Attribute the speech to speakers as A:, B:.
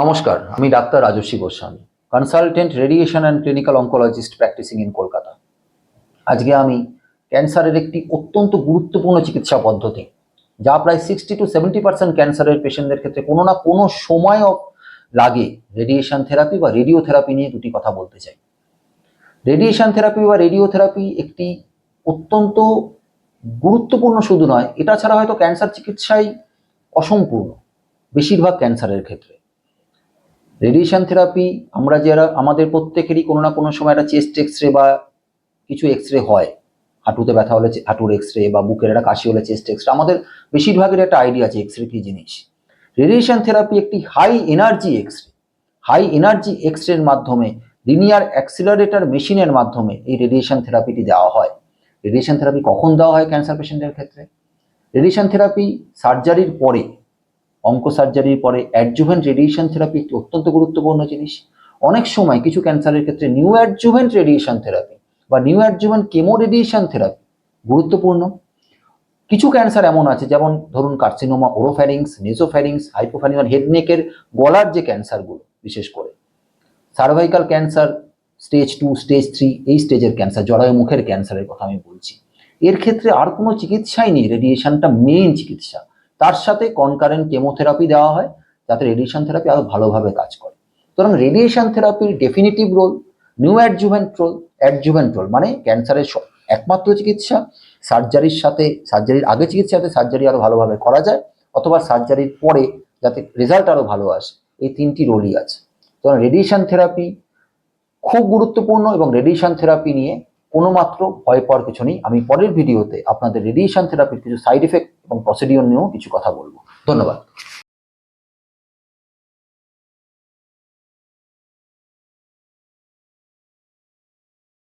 A: নমস্কার, আমি doctor Rajasvi Goswami consultant radiation and clinical oncologist practicing in Kolkata. আজকে আমি ক্যান্সারের একটি অত্যন্ত গুরুত্বপূর্ণ চিকিৎসা পদ্ধতি, যা প্রায় সিক্সটি টু সেভেন্টি পার্সেন্ট ক্যান্সারের পেশেন্টদের ক্ষেত্রে কোনো না কোনো সময় লাগে রেডিয়েশন থেরাপি বা রেডিওথেরাপি নিয়ে দুটি কথা বলতে চাই। রেডিয়েশন থেরাপি বা রেডিওথেরাপি একটি অত্যন্ত গুরুত্বপূর্ণ শুধু নয়, এটা ছাড়া হয়তো ক্যান্সার চিকিৎসাই অসম্পূর্ণ। বেশিরভাগ ক্যান্সারের ক্ষেত্রে। রেডিয়েশন থেরাপি আমরা যারা, আমাদের প্রত্যেকেরই কোনো না কোনো সময় একটা চেস্ট এক্স রে বা কিছু এক্স রে হয়। হাঁটুতে ব্যথা হলে হাঁটুর এক্স রে বা বুকের একটা কাশি হলে চেস্ট এক্স রে আমাদের বেশিরভাগের একটা আইডিয়া আছে এক্স রে কি জিনিস। রেডিয়েশন থেরাপি একটি high energy X ray high energy X রের মাধ্যমে, লিনিয়ার অ্যাক্সিলারেটর মেশিনের মাধ্যমে এই রেডিয়েশন থেরাপিটি দেওয়া হয়। রেডিয়েশন থেরাপি কখন দেওয়া হয় ক্যান্সার পেশেন্টের ক্ষেত্রে? রেডিয়েশন থেরাপি সার্জারির পরে অঙ্ক সার্জারির পরে অ্যাডজুভেন্ট রেডিয়েশন থেরাপি একটি অত্যন্ত গুরুত্বপূর্ণ জিনিস। অনেক সময় কিছু ক্যান্সারের ক্ষেত্রে নিউ অ্যাডজুভেন্ট রেডিয়েশন থেরাপি বা neo adjuvant chemo radiation therapy গুরুত্বপূর্ণ। কিছু ক্যান্সার এমন আছে, যেমন ধরুন কার্সিনোমা ওরোফ্যারিংস নেজোফ্যারিংস হাইপোফ্যারিং হেডনেকের গলার যে ক্যান্সারগুলো বিশেষ করে। Cervical cancer stage two stage three এই স্টেজের ক্যান্সার জরায়ু মুখের ক্যান্সারের কথা আমি বলছি। এর ক্ষেত্রে আর কোনো চিকিৎসাই নেই রেডিয়েশনটা মেইন চিকিৎসা। তার সাথে কনকারেন্ট কেমোথেরাপি দেওয়া হয়, যাতে রেডিয়েশন থেরাপি আরও ভালোভাবে কাজ করে। সুতরাং রেডিয়েশন থেরাপির definitive role neo adjuvant role adjuvant role মানে ক্যান্সারের একমাত্র চিকিৎসা। সার্জারির সাথে সার্জারির আগে চিকিৎসা যাতে সার্জারি আরও ভালোভাবে করা যায়, অথবা সার্জারির পরে যাতে রেজাল্ট আরও ভালো আসে। এই তিনটি রোলই আছে। সুতরাং রেডিয়েশন থেরাপি খুব গুরুত্বপূর্ণ এবং রেডিয়েশন থেরাপি নিয়ে কোনো মাত্র ভয় পাওয়ার কিছু নেই। আমি পরের ভিডিওতে আপনাদের রেডিয়েশন থেরাপির কিছু সাইড এফেক্ট এবং প্রসিডিওর নিয়েও কিছু কথা বলব। ধন্যবাদ।